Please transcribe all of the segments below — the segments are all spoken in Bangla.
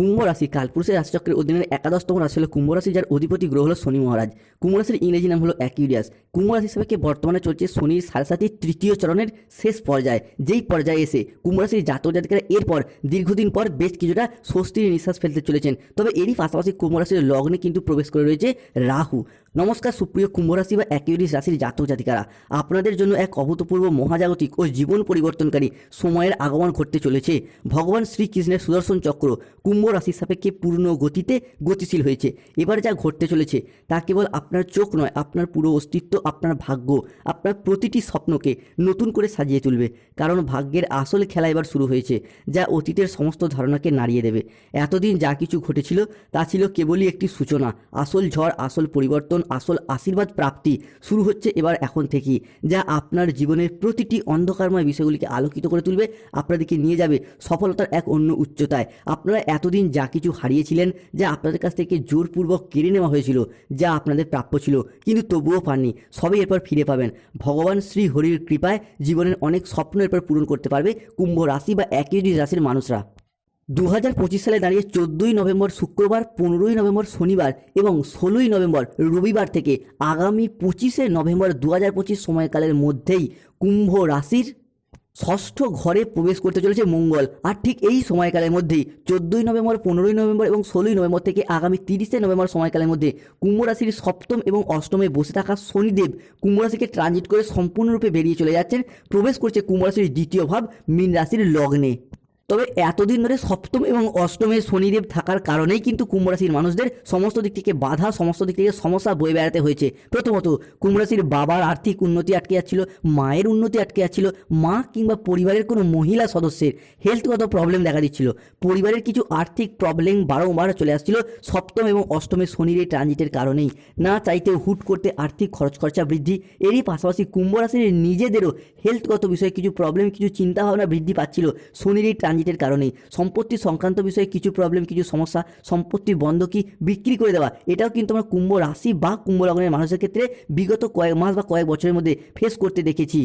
কুম্ভ রাশি কালপুরুষের রাশিচক্রের অধীনের একাদশতম রাশি হলো কুম্ভ রাশি, যার অধিপতি গ্রহ হলো শনি মহারাজ। কুম্ভ রাশির ইংরেজি নাম হলো অ্যাকিউরিয়াস। কুম্ভ রাশি হিসাবে বর্তমানে চলছে শনির সাড়ে তৃতীয় চরণের শেষ পর্যায়ে, যেই পর্যায়ে এসে কুম্ভ রাশির জাতক জাতিকারা এরপর দীর্ঘদিন পর বেশ কিছুটা স্বস্তির নিঃশ্বাস ফেলতে চলেছেন। তবে এরই পাশাপাশি কুম্ভ রাশির লগ্নে কিন্তু প্রবেশ করে রয়েছে রাহু। নমস্কার, সুপ্রিয় কুম্ভ রাশি বা অ্যাকিউরিস রাশির জাতক জাতিকারা। আপনাদের জন্য এক অভূতপূর্ব মহাজাগতিক ও জীবন পরিবর্তনকারী সময়ের আগমন ঘটতে চলেছে। ভগবান শ্রীকৃষ্ণের সুদর্শন চক্র, কুম্ভ রাশির সাপেক্ষে পূর্ণ গতিতে গতিশীল হয়েছে। এবার যা ঘটতে চলেছে, তা কেবল আপনার চোখ নয়, আপনার পুরো অস্তিত্ব, আপনার ভাগ্য, আপনার প্রতিটি স্বপ্নকে নতুন করে সাজিয়ে তুলবে। কারণ ভাগ্যের আসল খেলা এবার শুরু হয়েছে, যা অতীতের সমস্ত ধারণাকে নাড়িয়ে দেবে। এতদিন যা কিছু ঘটেছিল, তা ছিল কেবলই একটি সূচনা। আসল ঝড়, আসল পরিবর্তন, আসল আশীর্বাদ প্রাপ্তি শুরু হচ্ছে এবার এখন থেকেই, যা আপনার জীবনের প্রতিটি অন্ধকারময় বিষয়গুলিকে আলোকিত করে তুলবে, আপনাদেরকে নিয়ে যাবে সফলতার এক অন্য উচ্চতায়। আপনারা এতদিন যা কিছু হারিয়েছিলেন, যা আপনাদের কাছ থেকে জোরপূর্বক কেড়ে নেওয়া হয়েছিল, যা আপনাদের প্রাপ্য ছিল, কিন্তু তবুও পাননি। সবই এরপর ফিরে পাবেন। ভগবান শ্রী হরির কৃপায় জীবনের অনেক স্বপ্ন এরপর পূরণ করতে পারবে কুম্ভ রাশি বা একই রাশির মানুষরা। দু হাজার পঁচিশ সালে দাঁড়িয়ে চোদ্দোই নভেম্বর শুক্রবার, পনেরোই নভেম্বর শনিবার এবং ষোলোই নভেম্বর রবিবার থেকে আগামী পঁচিশে নভেম্বর দু হাজার পঁচিশ সময়কালের মধ্যেই কুম্ভ রাশির ষষ্ঠ ঘরে প্রবেশ করতে চলেছে মঙ্গল। আর ঠিক এই সময়কালের মধ্যেই চোদ্দই নভেম্বর, পনেরোই নভেম্বর এবং ষোলোই নভেম্বর থেকে আগামী তিরিশে নভেম্বর সময়কালের মধ্যে কুম্ভ রাশির সপ্তম এবং অষ্টমে বসে থাকা শনিদেব কুম্ভ রাশিকে ট্রানজিট করে সম্পূর্ণরূপে বেরিয়ে চলে যাচ্ছেন। প্রবেশ করছে কুম্ভ রাশির দ্বিতীয় ভাব মীন রাশির লগ্নে। তবে এতদিন ধরে সপ্তম এবং অষ্টমে শনিদেব থাকার কারণেই কিন্তু কুম্ভ রাশির মানুষদের সমস্ত দিক থেকে বাধা, সমস্ত দিক থেকে সমস্যা বয়ে বেড়াতে হয়েছে। প্রথমত, কুম্ভ রাশির বাবার আর্থিক উন্নতি আটকে যাচ্ছিল, মায়ের উন্নতি আটকে যাচ্ছিল, মা কিংবা পরিবারের কোনো মহিলা সদস্যের হেলথগত প্রবলেম দেখা দিচ্ছিল। পরিবারের কিছু আর্থিক প্রবলেম বারংবার চলে আসছিল সপ্তম এবং অষ্টমে শনির এই ট্রানজিটের কারণেই। না চাইতেও হুট করতে আর্থিক খরচ খরচা বৃদ্ধি, এরই পাশাপাশি কুম্ভ রাশির নিজেদেরও হেলথগত বিষয়ে কিছু প্রবলেম কিছু চিন্তাভাবনা বৃদ্ধি পাচ্ছিল। শনির এই ট্রানজিটের কারণেই সম্পত্তি সংক্রান্ত বিষয়ে কিছু প্রবলেম কিছু সমস্যা, সম্পত্তি বন্ধকি বিক্রি করে দেওয়া, এটাও কিন্তু আমরা কুম্ভ রাশি বা কুম্ভ লগ্নের মানুষের ক্ষেত্রে বিগত কয়েক মাস বা কয়েক বছরের মধ্যে ফেস করতে দেখেছি।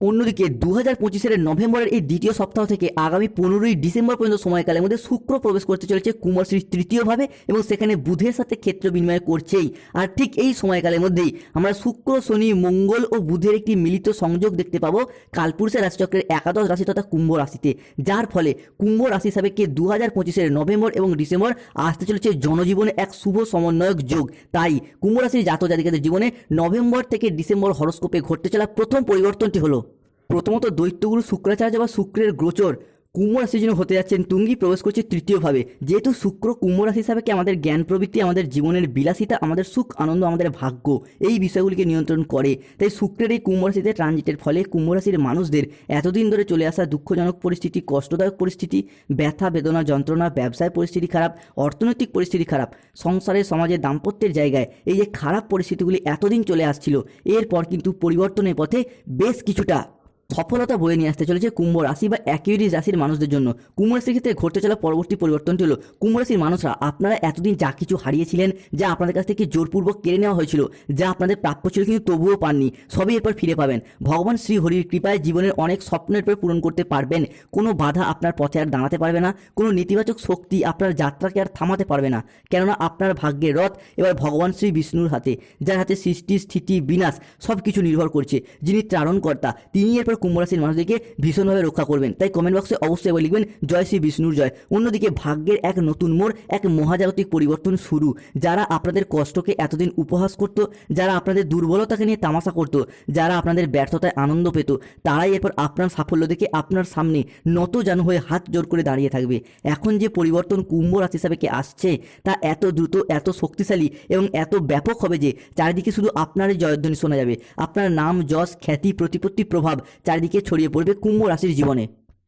অন্যদিকে দু হাজার পঁচিশের নভেম্বরের এই দ্বিতীয় সপ্তাহ থেকে আগামী পনেরোই ডিসেম্বর পর্যন্ত সময়কালের মধ্যে শুক্র প্রবেশ করতে চলেছে কুমারশ্রীর তৃতীয়ভাবে এবং সেখানে বুধের সাথে ক্ষেত্র বিনিময় করছেই। আর ঠিক এই সময়কালের মধ্যেই আমরা শুক্র, শনি, মঙ্গল ও বুধের একটি মিলিত সংযোগ দেখতে পাবো কালপুরুষের রাশিচক্রের একাদশ রাশি তথা কুম্ভ রাশিতে। যার ফলে কুম্ভ রাশি কে দু হাজার পঁচিশের নভেম্বর এবং ডিসেম্বর আসতে চলেছে জনজীবনে এক শুভ সমন্বয়ক যোগ। তাই কুম্ভ রাশির জাতক জাতিকাদের জীবনে নভেম্বর থেকে ডিসেম্বর হরস্কোপে ঘটতে চলা প্রথম পরিবর্তনটি হলো প্রথমত দৈত্যগুরু শুক্রাচার্য বা শুক্রের গোচর কুম্ভ রাশির জন্য হতে যাচ্ছেন তুঙ্গি প্রবেশ করছে তৃতীয়ভাবে। যেহেতু শুক্র কুম্ভ রাশি হিসাবে কি আমাদের জ্ঞান প্রবৃত্তি, আমাদের জীবনের বিলাসিতা, আমাদের সুখ, আনন্দ, আমাদের ভাগ্য, এই বিষয়গুলিকে নিয়ন্ত্রণ করে। তাই শুক্রের এই কুম্ভ রাশিতে ট্রানজিটের ফলে কুম্ভ রাশির মানুষদের এতদিন ধরে চলে আসা দুঃখজনক পরিস্থিতি, কষ্টদায়ক পরিস্থিতি, ব্যথা, বেদনা, যন্ত্রণা, ব্যবসায় পরিস্থিতি খারাপ, অর্থনৈতিক পরিস্থিতি খারাপ, সংসারে, সমাজে দাম্পত্যের জায়গায় এই যে খারাপ পরিস্থিতিগুলি এতদিন চলে আসছিল, এরপর কিন্তু পরিবর্তনের পথে বেশ কিছুটা সফলতা বয়ে নিয়ে আসতে চলেছে কুম্ভ রাশি বা অ্যাকিউরিস রাশির মানুষদের জন্য। কুম্ভ রাশির ক্ষেত্রে ঘটতে চলা পরবর্তী পরিবর্তনটি হলো, কুম্ভ রাশির মানুষরা আপনারা এতদিন যা কিছু হারিয়েছিলেন, যা আপনাদের কাছ থেকে জোরপূর্বক কেড়ে নেওয়া হয়েছিল, যা আপনাদের প্রাপ্য ছিল কিন্তু তবুও পাননি, সবই এরপর ফিরে পাবেন। ভগবান শ্রী হরির কৃপায় জীবনের অনেক স্বপ্নের পর পূরণ করতে পারবেন, কোনো বাধা আপনার পথে আর দাঁড়াতে পারবে না, কোনো নেতিবাচক শক্তি আপনার যাত্রাকে আর থামাতে পারবে না, কেননা আপনার ভাগ্যের রথ এবার ভগবান শ্রী বিষ্ণুর হাতে, যার হাতে সৃষ্টি, স্থিতি, বিনাশ সব কিছু নির্ভর করছে, যিনি ত্রাণকর্তা তিনি এরপর কুম্ভ রাশির মানুষদেরকে ভীষণভাবে রক্ষা করবেন। তাই কমেন্ট বক্সে অবশ্যই এবার লিখবেন, জয় শ্রী বিষ্ণুর জয়। অন্যদিকে ভাগ্যের এক নতুন মোড়, এক মহাজাগতিক পরিবর্তন শুরু। যারা আপনাদের কষ্টকে এতদিন উপহাস করত, যারা আপনাদের দুর্বলতাকে নিয়ে তামাশা করত, যারা আপনাদের ব্যর্থতায় আনন্দ পেত, তারাই এরপর আপনার সাফল্য দেখে আপনার সামনে নত জানু হয়ে হাত জোর করে দাঁড়িয়ে থাকবে। এখন যে পরিবর্তন কুম্ভ রাশি হিসাবে কে আসছে, তা এত দ্রুত, এত শক্তিশালী এবং এত ব্যাপক হবে যে, চারিদিকে শুধু আপনারই জয়ধ্বনি শোনা যাবে। আপনার নাম, যশ, খ্যাতি, প্রতিপত্তি, প্রভাব চারিদিকে ছড়িয়ে পড়বে কুম্ভ রাশির জীবনে।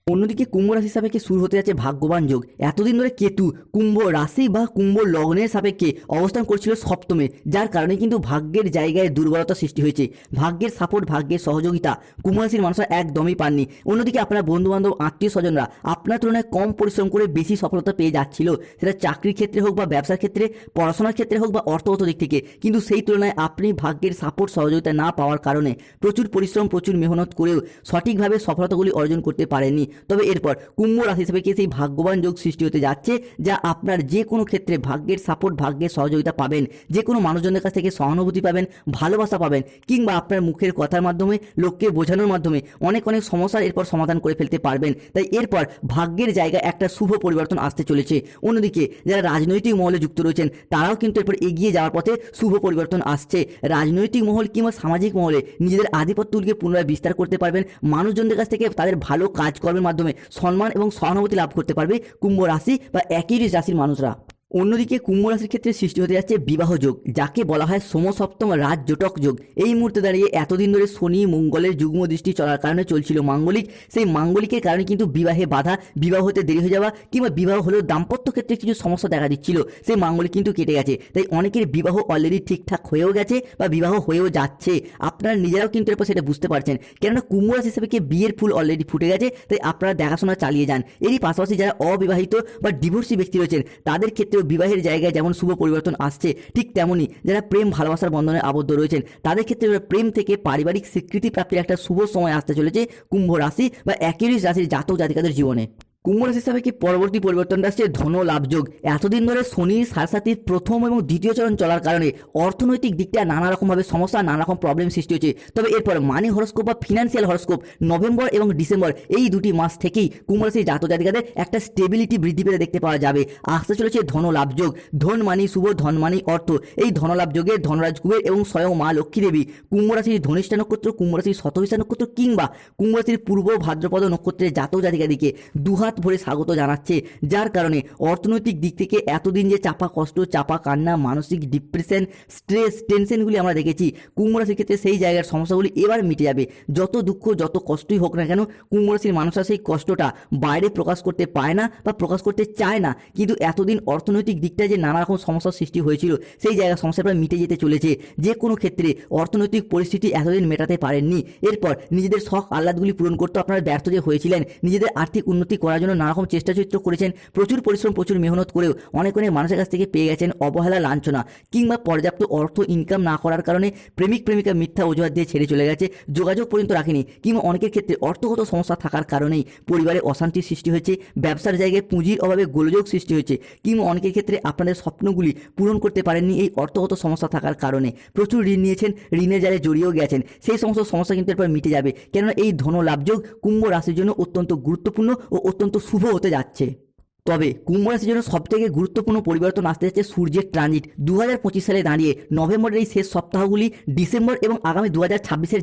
অন্যদিকে কুম্ভ রাশি সাপেক্ষে শুরু হতে যাচ্ছে ভাগ্যবান যোগ। এতদিন ধরে কেতু কুম্ভ রাশি বা কুম্ভ লগ্নের সাপেক্ষে অবস্থান করছিল সপ্তমে, যার কারণে কিন্তু ভাগ্যের জায়গায় দুর্বলতা সৃষ্টি হয়েছে। ভাগ্যের সাপোর্ট ভাগ্যের সহযোগিতা কুম্ভ রাশির মানুষরা একদমই পাননি। অন্যদিকে আপনার বন্ধু বান্ধব আত্মীয় স্বজনরা আপনার তুলনায় কম পরিশ্রম করে বেশি সফলতা পেয়ে যাচ্ছিল। সেটা চাকরির ক্ষেত্রে হোক বা ব্যবসার ক্ষেত্রে, পড়াশোনার ক্ষেত্রে হোক বা অর্থগত দিক থেকে। কিন্তু সেই তুলনায় আপনি ভাগ্যের সাপোর্ট সহযোগিতা না পাওয়ার কারণে প্রচুর পরিশ্রম, প্রচুর মেহনত করেও সঠিকভাবে সফলতাগুলি অর্জন করতে পারেননি। তবে এরপর কুম্ভ রাশি হিসেবে সেই ভাগ্যবান যোগ সৃষ্টি হতে যাচ্ছে, যা আপনার যে কোনো ক্ষেত্রে ভাগ্যের সাপোর্ট ভাগ্যের সহযোগিতা পাবেন। যে কোনো মানুষজনের কাছ থেকে সহানুভূতি পাবেন, ভালোবাসা পাবেন, কিংবা আপনার মুখের কথার মাধ্যমে, লোককে বোঝানোর মাধ্যমে অনেক অনেক সমস্যার এরপর সমাধান করে ফেলতে পারবেন। তাই এরপর ভাগ্যের জায়গায় একটা শুভ পরিবর্তন আসতে চলেছে। অন্যদিকে, যারা রাজনৈতিক মহলে যুক্ত রয়েছেন, তারাও কিন্তু এরপর এগিয়ে যাওয়ার পথে শুভ পরিবর্তন আসছে। রাজনৈতিক মহল কিংবা সামাজিক মহলে নিজেদের আধিপত্যকে পুনরায় বিস্তার করতে পারবেন। মানুষজনদের কাছ থেকে তাদের ভালো কাজকর্মের মাধ্যমে সম্মান এবং সহানুভূতি লাভ করতে পারবে কুম্ভ রাশি বা একই রাশির মানুষরা। অন্যদিকে কুম্ভ রাশির ক্ষেত্রে সৃষ্টি হতে যাচ্ছে বিবাহ যোগ, যাকে বলা হয় সমসপ্তম রাজ জটক যোগ। এই মুহূর্তে দাঁড়িয়ে এতদিন ধরে শনি, মঙ্গলের যুগ্ম দৃষ্টি চলার কারণে চলছিল মাঙ্গলিক। সেই মাঙ্গলিকের কারণে কিন্তু বিবাহে বাধা, বিবাহ হতে দেরি হয়ে যাওয়া কিংবা বিবাহ হলেও দাম্পত্য ক্ষেত্রে কিছু সমস্যা দেখা দিচ্ছিল। সেই মাঙ্গলিক কিন্তু কেটে গেছে। তাই অনেকের বিবাহ অলরেডি ঠিকঠাক হয়েও গেছে বা বিবাহ হয়েও যাচ্ছে। আপনারা নিজেরাও কিন্তু এরপর সেটা বুঝতে পারছেন। কেননা কুম্ভ রাশি হিসেবে কি বিয়ের ফুল অলরেডি ফুটে গেছে? তাই আপনারা দেখাশোনা চালিয়ে যান। এরই পাশাপাশি যারা অবিবাহিত বা ডিভোর্সি ব্যক্তি রয়েছেন, তাদের ক্ষেত্রেও বিবাহের জায়গায় যেমন শুভ পরিবর্তন আসছে, ঠিক তেমনই যারা প্রেম, ভালোবাসার বন্ধনে আবদ্ধ রয়েছেন, তাদের ক্ষেত্রে প্রেম থেকে পারিবারিক স্বীকৃতি প্রাপ্তির একটা শুভ সময় আসতে চলেছে কুম্ভ রাশি বা একই রাশির জাতক জাতিকাদের জীবনে। কুম্ভ রাশি হিসাবে কি পরবর্তী পরিবর্তনটা আসছে ধন লাভযোগ এতদিন ধরে শনির সারসাতির প্রথম এবং দ্বিতীয় চরণ চলার কারণে অর্থনৈতিক দিকটা নানা রকমভাবে সমস্যা নানা রকম প্রবলেম সৃষ্টি হচ্ছে তবে এরপর মানি হরস্কোপ বা ফিনান্সিয়াল হরস্কোপ নভেম্বর এবং ডিসেম্বর এই দুটি মাস থেকেই কুম্ভ রাশির জাতক জাতিকাদের একটা স্টেবিলিটি বৃদ্ধি পেতে দেখতে পাওয়া যাবে। আসতে চলেছে ধন লাভযোগ ধন মানি শুভ, ধন মানি অর্থ। এই ধনলাভ যোগে ধনরাজ কুবের এবং স্বয়ং মা লক্ষ্মী দেবী কুম্ভ রাশির ধনিষ্ঠা নক্ষত্র কুম্ভ রাশির শতবিশা নক্ষত্র কিংবা কুম্ভ রাশির পূর্ব ভাদ্রপদ নক্ষত্রের জাতক জাতিকাদিকে দুহাত ভরে স্বাগত জানাচ্ছে, যার কারণে অর্থনৈতিক দিক থেকে এতদিন যে চাপা কষ্ট, চাপা কান্না, মানসিক ডিপ্রেশন স্ট্রেস টেনশনগুলি আমরা দেখেছি, কুম্ভ রাশির ক্ষেত্রে সেই জায়গার সমস্যাগুলি এবার মিটে যাবে। যত দুঃখ, যত কষ্টই হোক না কেন, কুম্ভ রাশির মানুষরা সেই কষ্টটা বাইরে প্রকাশ করতে পায় না বা প্রকাশ করতে চায় না। কিন্তু এতদিন অর্থনৈতিক দিকটা যে নানা রকম সমস্যার সৃষ্টি হয়েছিল, সেই জায়গার সমস্যাটা মিটে যেতে চলেছে। যে কোনো ক্ষেত্রে অর্থনৈতিক পরিস্থিতি এতদিন মেটাতে পারেননি। এরপর নিজেদের শখ, আহ্লাদগুলি পূরণ করতে আপনারা ব্যর্থ যে হয়েছিলেন, নিজেদের আর্থিক উন্নতি করার জন্য নানা রকম চেষ্টা চরিত্র করেছেন, প্রচুর পরিশ্রম, প্রচুর মেহনত করেও অনেক অনেক মানুষের কাছ থেকে পেয়ে গেছেন অবহেলা, লাঞ্ছনা কিংবা পর্যাপ্ত অর্থ ইনকাম না করার কারণে প্রেমিক, প্রেমিকা মিথ্যা অজুহাত দিয়ে ছেড়ে চলে গেছে, যোগাযোগ পর্যন্ত রাখেনি কিংবা অনেকের ক্ষেত্রে অর্থগত সমস্যা থাকার কারণেই পরিবারে অশান্তির সৃষ্টি হয়েছে, ব্যবসার জায়গায় পুঁজির অভাবে গোলযোগ সৃষ্টি হয়েছে কিংবা অনেকের ক্ষেত্রে আপনাদের স্বপ্নগুলি পূরণ করতে পারেননি এই অর্থগত সমস্যা থাকার কারণে। প্রচুর ঋণ নিয়েছেন, ঋণের জালে জড়িয়েও গেছেন, সেই সমস্ত সমস্যা কিন্তু এরপর মিটে যাবে। কেননা এই ধন লাভযোগ কুম্ভ রাশির জন্য অত্যন্ত গুরুত্বপূর্ণ ও অত্যন্ত শুভ হতে যাচ্ছে। তবে কুম্ভ রাশির জন্য সবথেকে গুরুত্বপূর্ণ পরিবর্তন আসতে যাচ্ছে সূর্যের ট্রানজিট দু হাজার পঁচিশ সালে দাঁড়িয়ে নভেম্বরের এই শেষ সপ্তাহগুলি ডিসেম্বর এবং আগামী দু হাজার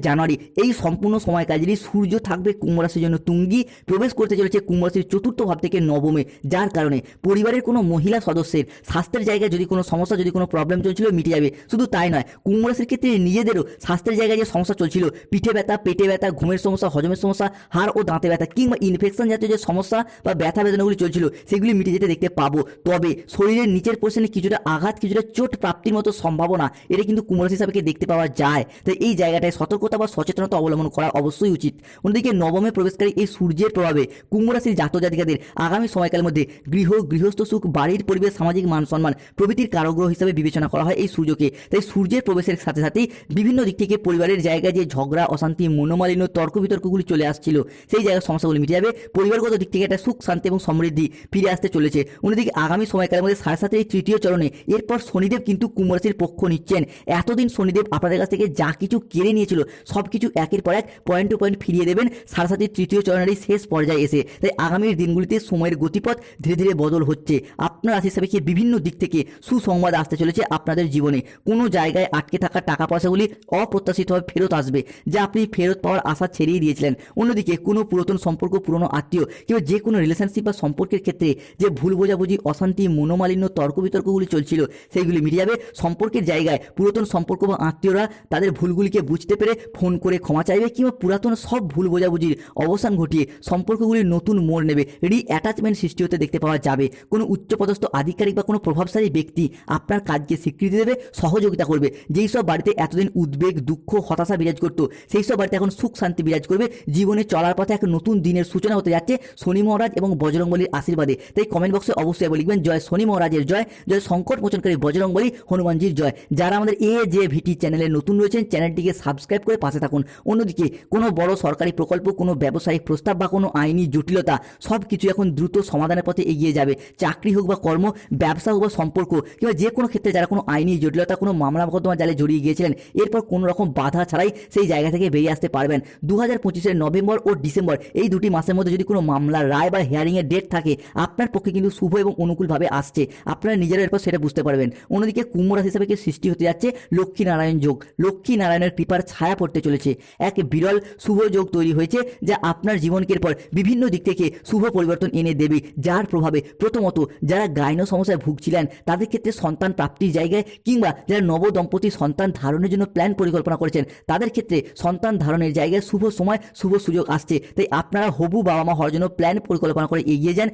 জানুয়ারি, এই সম্পূর্ণ সময়কাজেরই সূর্য থাকবে কুম্ভ রাশির জন্য তুঙ্গি, প্রবেশ করতে চলেছে কুম্ভ রাশির চতুর্থ ভাব থেকে নবমে, যার কারণে পরিবারের কোনো মহিলা সদস্যের স্বাস্থ্যের জায়গায় যদি কোনো সমস্যা, যদি কোনো প্রবলেম চলছিল, মিটে যাবে। শুধু তাই নয়, কুম্ভ রাশির ক্ষেত্রে নিজেদেরও স্বাস্থ্যের জায়গায় যে সমস্যা চলছিল, পিঠে ব্যথা, পেটে ব্যথা, ঘুমের সমস্যা, হজমের সমস্যা, হাড় ও দাঁতে ব্যথা কিংবা ইনফেকশন জাতীয় যে সমস্যা বা ব্যথা বেদনাগুলি চলছিল সেগুলি মিটে যেতে দেখতে পাবো। তবে শরীরের নিচের পোর্শনে কিছুটা আঘাত, কিছুটা চোট প্রাপ্তির মতো সম্ভাবনা, এটা কিন্তু কুম্ভ রাশি হিসাবে দেখতে পাওয়া যায়। তাই এই জায়গাটায় সতর্কতা বা সচেতনতা অবলম্বন করা অবশ্যই উচিত। অন্যদিকে নবমে প্রবেশকারী এই সূর্যের প্রভাবে কুম্ভ রাশির জাতক জাতিকাদের আগামী সময়কালের মধ্যে গৃহ, গৃহস্থ সুখ, বাড়ির পরিবেশ, সামাজিক মান সম্মান, প্রভৃতির কারগ্রহ হিসাবে বিবেচনা করা হয় এই সূর্যকে। তাই সূর্যের প্রবেশের সাথে সাথেই বিভিন্ন দিক থেকে পরিবারের জায়গায় যে ঝগড়া, অশান্তি, মনোমালিন্য, তর্ক বিতর্কগুলি চলে আসছিল, সেই জায়গার সমস্যাগুলি মিটে যাবে। পরিবারগত দিক থেকে একটা সুখ, শান্তি এবং সমৃদ্ধি ফিরে আসতে চলেছে। অন্যদিকে আগামী সময়কালের মধ্যে সাড়ে সাতের এই তৃতীয় চরণে এরপর শনিদেব কিন্তু কুম্ভ রাশির পক্ষ নিচ্ছেন। এতদিন শনিদেব আপনাদের কাছ থেকে যা কিছু কেড়ে নিয়েছিল, সব কিছু একের পর এক পয়েন্ট টু পয়েন্ট ফিরিয়ে দেবেন সাড়ে সাতের তৃতীয় চরণের এই শেষ পর্যায়ে এসে। তাই আগামীর দিনগুলিতে সময়ের গতিপথ ধীরে ধীরে বদল হচ্ছে। আপনার রাশি কি বিভিন্ন দিক থেকে সুসংবাদ আসতে চলেছে আপনাদের জীবনে। কোনো জায়গায় আটকে থাকা টাকা পয়সাগুলি অপ্রত্যাশিতভাবে ফেরত আসবে, যা আপনি ফেরত পাওয়ার আশা ছেড়েই দিয়েছিলেন। অন্যদিকে কোনো পুরাতন সম্পর্ক, পুরনো আত্মীয়, কিংবা যে কোনো রিলেশনশিপ বা সম্পর্কের ক্ষেত্রে যে ভুল বোঝাবুঝি, অশান্তি, মনোমালিন্য তর্ক বিতর্কগুলি চলছিল, সেইগুলি মিটে যাবে সম্পর্কের জায়গায়। পুরাতন সম্পর্ক বা আত্মীয়রা তাদের ভুলগুলিকে বুঝতে পেরে ফোন করে ক্ষমা চাইবে কিংবা পুরাতন সব ভুল বোঝাবুঝির অবসান ঘটিয়ে সম্পর্কগুলি নতুন মোড় নেবে। রি অ্যাটাচমেন্ট সৃষ্টি হতে দেখতে পাওয়া যাবে। কোনো উচ্চপদস্থ আধিকারিক বা কোনো প্রভাবশালী ব্যক্তি আপনার কাজকে স্বীকৃতি দেবে, সহযোগিতা করবে। যেই সব বাড়িতে এতদিন উদ্বেগ, দুঃখ, হতাশা বিরাজ করতো, সেই সব বাড়িতে এখন সুখ শান্তি বিরাজ করবে। জীবনে চলার পথে এক নতুন দিনের সূচনা হতে যাচ্ছে। শনি মহারাজ এবং বজরংবলীর আশীর্বাদে তাই কমেন্ট বক্সে অবশ্যই একবার লিখবেন, জয় শনি মহারাজের জয় জয় সংকট মোচনকারী বজরং বলি, হনুমানজির জয়। যারা আমাদের এ যে ভিটি চ্যানেলে নতুন রয়েছেন চ্যানেলটিকে সাবস্ক্রাইব করে পাশে থাকুন। অন্যদিকে, কোনো বড় সরকারি প্রকল্প, কোনো ব্যবসায়িক প্রস্তাব বা কোনো আইনি জটিলতা সব কিছু এখন দ্রুত সমাধানের পথে এগিয়ে যাবে। চাকরি হোক বা কর্ম, ব্যবসা হোক বা সম্পর্ক, কিংবা যে কোনো ক্ষেত্রে যারা কোনো আইনি জটিলতা, কোনো মামলা মোকদ্দমা জালে জড়িয়ে গিয়েছিলেন, এরপর কোনো রকম বাধা ছাড়াই সেই জায়গা থেকে বেরিয়ে আসতে পারবেন। দু হাজার পঁচিশের নভেম্বর ও ডিসেম্বর, এই দুটি মাসের মধ্যে যদি কোনো মামলার রায় বা হিয়ারিংয়ের ডেট থাকে আপনার পক্ষে কিন্তু শুভ এবং অনুকূলভাবে আসছে। আপনারা নিজেরা এরপর সেটা বুঝতে পারবেন। অন্যদিকে কুম্ভ রাশি হিসাবে সৃষ্টি হতে যাচ্ছে লক্ষ্মী নারায়ণ যোগ। লক্ষ্মী নারায়ণের কৃপার ছায়া পড়তে চলেছে। এক বিরল শুভ যোগ তৈরি হয়েছে যা আপনার জীবনকে এরপর বিভিন্ন দিক থেকে শুভ পরিবর্তন এনে দেবে। যার প্রভাবে প্রথমত যারা গাইনো সমস্যায় ভুগছিলেন, তাদের ক্ষেত্রে সন্তান প্রাপ্তির জায়গায় কিংবা যারা নব দম্পতি সন্তান ধারণের জন্য প্ল্যান পরিকল্পনা করেছেন, তাদের ক্ষেত্রে সন্তান ধারণের জায়গায় শুভ সময়, শুভ সুযোগ আসছে। তাই আপনারা হবু বাবা মা হওয়ার জন্য প্ল্যান পরিকল্পনা করে এগিয়ে যান।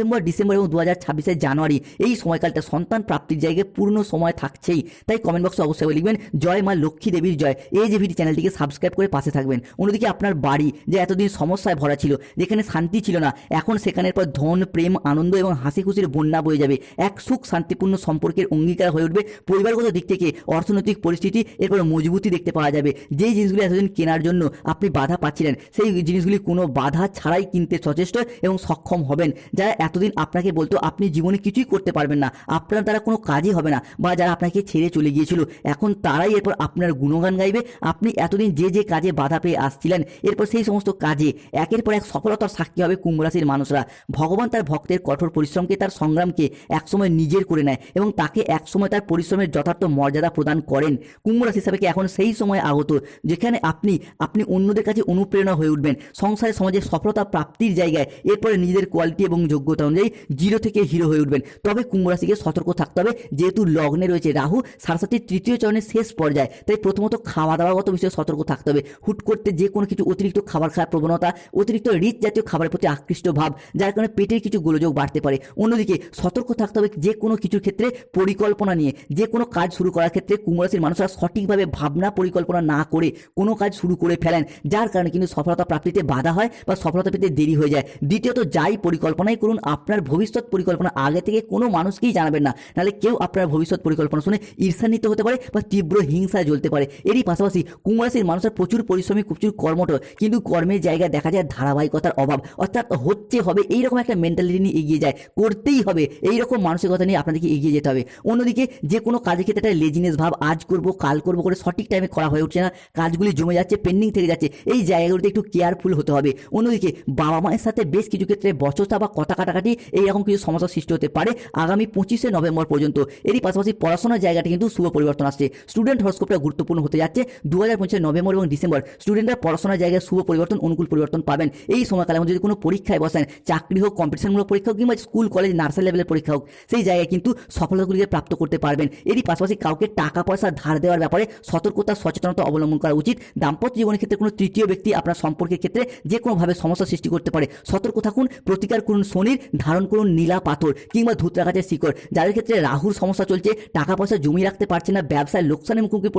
নভেম্বর, ডিসেম্বর এবং দু হাজার ছাব্বিশের জানুয়ারি। এই সময়কালটা সন্তান প্রাপ্তির জায়গায় পূর্ণ সময় থাকছেই। তাই কমেন্ট বক্সে অবশ্যই লিখবেন, জয় মা লক্ষ্মী দেবীর জয়। এই যে ভিডি চ্যানেলটিকে সাবস্ক্রাইব করে পাশে থাকবেন। অন্যদিকে আপনার বাড়ি, যে এতদিন সমস্যায় ভরা ছিল, যেখানে শান্তি ছিল না, এখন সেখানের পর ধন, প্রেম, আনন্দ এবং হাসি খুশির বন্যা বয়ে যাবে। এক সুখ শান্তিপূর্ণ সম্পর্কের অঙ্গীকার হয়ে উঠবে পরিবারগত দিক থেকে। অর্থনৈতিক পরিস্থিতি এরপর মজবুতি দেখতে পাওয়া যাবে। যেই জিনিসগুলি এতদিন কেনার জন্য আপনি বাধা পাচ্ছিলেন, সেই জিনিসগুলি কোনো বাধা ছাড়াই কিনতে সচেষ্ট এবং সক্ষম হবেন। যারা এতদিন আপনাকে বলতো আপনি জীবনে কিছুই করতে পারবেন না, আপনার দ্বারা কোনো কাজই হবে না বা যারা আপনাকে ছেড়ে চলে গিয়েছিল, এখন তারাই এরপর আপনার গুণগান গাইবে, আপনি এতদিন যে যে কাজে বাধা পেয়ে আসছিলেন, এরপর সেই সমস্ত কাজে একের পর এক সফলতার সাক্ষী হবে কুম্ভ রাশির মানুষরা। ভগবান তার ভক্তের কঠোর পরিশ্রমকে, তার সংগ্রামকে একসময় নিজের করে নেয় এবং তাকে একসময় তার পরিশ্রমের যথার্থ মর্যাদা প্রদান করেন। কুম্ভ রাশি হিসাবে এখন সেই সময় আগত, যেখানে আপনি আপনি অন্যদের কাছে অনুপ্রেরণা হয়ে উঠবেন, সংসারে, সমাজে সফলতা প্রাপ্তির জায়গায়, এরপরে নিজেদের কোয়ালিটি এবং যোগ্যতা অনুযায়ী জিরো থেকে হিরো হয়ে উঠবেন। তবে কুম্ভ রাশিকে সতর্ক থাকতে হবে। যেহেতু লগ্নে রয়েছে রাহু সারসাতির তৃতীয় চরণের শেষ পর্যায়ে। তাই প্রথমত খাওয়া দাওয়াগত বিষয়ে সতর্ক থাকতে হবে। হুট করতে যে কোনো কিছু অতিরিক্ত খাবার খাওয়ার প্রবণতা, অতিরিক্ত রিচ জাতীয় খাবারের প্রতি আকৃষ্ট ভাব, যার কারণে পেটের কিছু গোলযোগ বাড়তে পারে। অন্যদিকে সতর্ক থাকতে হবে যে কোনো কিছুর ক্ষেত্রে পরিকল্পনা নিয়ে। যে কোনো কাজ শুরু করার ক্ষেত্রে কুম্ভরাশির মানুষরা সঠিকভাবে ভাবনা পরিকল্পনা না করে কোনো কাজ শুরু করে ফেলেন, যার কারণে কিন্তু সফলতা প্রাপ্তিতে বাধা হয় বা সফলতা পেতে দেরি হয়ে যায়। দ্বিতীয়ত যাই পরিকল্পনাই করুন আপনার ভবিষ্যৎ পরিকল্পনা আগে থেকে কোনো মানুষকেই জানাবেন না। নাহলে কেউ আপনার ভবিষ্যৎ পরিকল্পনা শুনে ঈর্ষান্বিত হতে পারে বা তীব্র হিংসায় জ্বলতে পারে। এরই পাশাপাশি কুম্ভরাশির মানুষের প্রচুর পরিশ্রমী, প্রচুর কর্মঠ, কিন্তু কর্মের জায়গায় দেখা যায় ধারাবাহিকতার অভাব। অর্থাৎ হচ্ছে হবে এইরকম একটা মেন্টালিটি নিয়ে এগিয়ে যায়। করতেই হবে এইরকম মানসিকতা নিয়ে আপনাদেরকে এগিয়ে যেতে হবে। অন্যদিকে যে কোনো কাজের ক্ষেত্রে একটা লেজিনেস ভাব আজ করব, কাল করব করে সঠিক টাইমে করা হয়ে উঠছে না। কাজগুলি জমে যাচ্ছে পেন্ডিং থেকে যাচ্ছে। এই জায়গাগুলিতে একটু কেয়ারফুল হতে হবে। অন্যদিকে বাবা মায়ের সাথে বেশ কিছু ক্ষেত্রে বচসা বা কথা কাটাকাটি এইরকম কিছু সমস্যার সৃষ্টি হতে পারে আগামী পঁচিশে নভেম্বর পর্যন্ত। এরই পাশাপাশি পড়াশোনার জায়গাটা কিন্তু শুভ পরিবর্তন আসছে। স্টুডেন্ট হরস্কোপটা গুরুত্বপূর্ণ হতে যাচ্ছে। দু হাজার নভেম্বর এবং ডিসেম্বর স্টুডেন্টরা পড়াশোনার জায়গায় শুভ পরিবর্তন, অনুকূল পরিবর্তন পাবেন। এই সময়কালের মধ্যে যদি কোনো পরীক্ষায় বসেন, চাকরি হোক কম্পিটিশনমূলক পরীক্ষা হোক কিংবা স্কুল কলেজ নার্সারি লেভেলের পরীক্ষা হোক, সেই জায়গায় কিন্তু সফলতাগুলিকে প্রাপ্ত করতে পারবেন। এরই পাশাপাশি কাউকে টাকা পয়সা ধার দেওয়ার ব্যাপারে সতর্কতা, সচেতনতা অবলম্বন করা উচিত। দাম্পত্য জীবনের ক্ষেত্রে কোনো তৃতীয় ব্যক্তি আপনার সম্পর্কের ক্ষেত্রে যে কোনোভাবে সমস্যা সৃষ্টি করতে পারে। সতর্ক থাকুন, প্রতিকার করুন শনির ধারণ করুন নীলা পাথর কিংবা ধুতরা গাছের শিকড়। যাদের ক্ষেত্রে রাহুর সমস্যা চলছে, টাকা পয়সা জমি রাখতে পারছে না, ব্যবসায় লোকসানের মুখোমুখি পড়ে